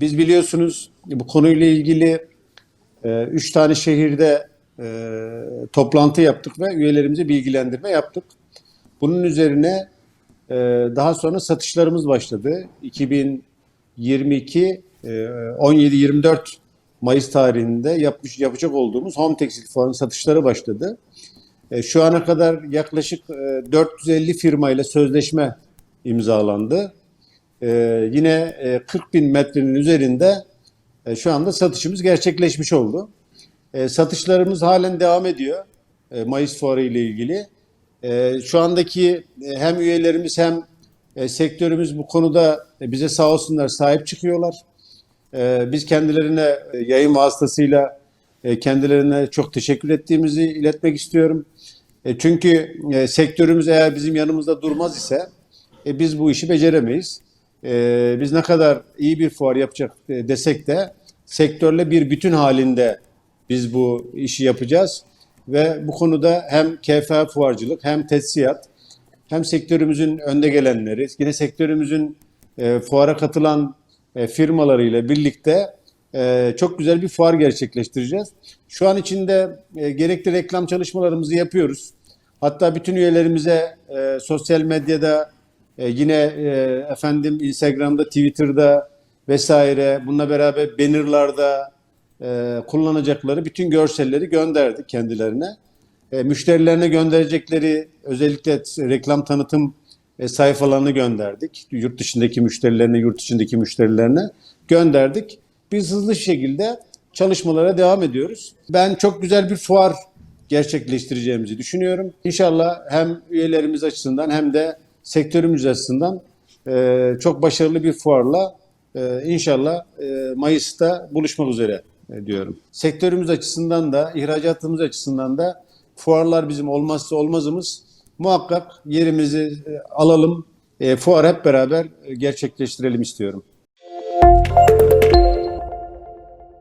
Biz biliyorsunuz bu konuyla ilgili e, üç tane şehirde e, toplantı yaptık ve üyelerimize bilgilendirme yaptık. Bunun üzerine e, daha sonra satışlarımız başladı. 2022 e, 17-24 Mayıs tarihinde yapmış yapacak olduğumuz Home Tekstil Fuarı'nın satışları başladı. E, Şu ana kadar yaklaşık e, 450 firmayla sözleşme imzalandı. E, Yine e, 40 bin metrenin üzerinde e, şu anda satışımız gerçekleşmiş oldu. E, Satışlarımız halen devam ediyor e, Mayıs Fuarı ile ilgili. E, Şu andaki e, hem üyelerimiz hem e, sektörümüz bu konuda e, bize sağ olsunlar sahip çıkıyorlar. Ee, Biz kendilerine e, yayın vasıtasıyla e, kendilerine çok teşekkür ettiğimizi iletmek istiyorum. E, Çünkü e, sektörümüz eğer bizim yanımızda durmaz ise e, biz bu işi beceremeyiz. E, Biz ne kadar iyi bir fuar yapacak e, desek de sektörle bir bütün halinde biz bu işi yapacağız. Ve bu konuda hem KFA fuarcılık hem tesisat hem sektörümüzün önde gelenleri, yine sektörümüzün e, fuara katılan e, firmalarıyla birlikte e, çok güzel bir fuar gerçekleştireceğiz. Şu an içinde e, gerekli reklam çalışmalarımızı yapıyoruz. Hatta bütün üyelerimize e, sosyal medyada e, yine e, efendim Instagram'da, Twitter'da vesaire bununla beraber bannerlarda e, kullanacakları bütün görselleri gönderdik kendilerine. E, müşterilerine gönderecekleri özellikle reklam tanıtım e, sayfalarını gönderdik. Yurt dışındaki müşterilerine, yurt içindeki müşterilerine gönderdik. Biz hızlı şekilde çalışmalara devam ediyoruz. Ben çok güzel bir fuar gerçekleştireceğimizi düşünüyorum. İnşallah hem üyelerimiz açısından hem de sektörümüz açısından e, çok başarılı bir fuarla e, inşallah e, Mayıs'ta buluşmak üzere e, diyorum. Sektörümüz açısından da, ihracatımız açısından da fuarlar bizim olmazsa olmazımız. Muhakkak yerimizi e, alalım, e, fuar hep beraber e, gerçekleştirelim istiyorum.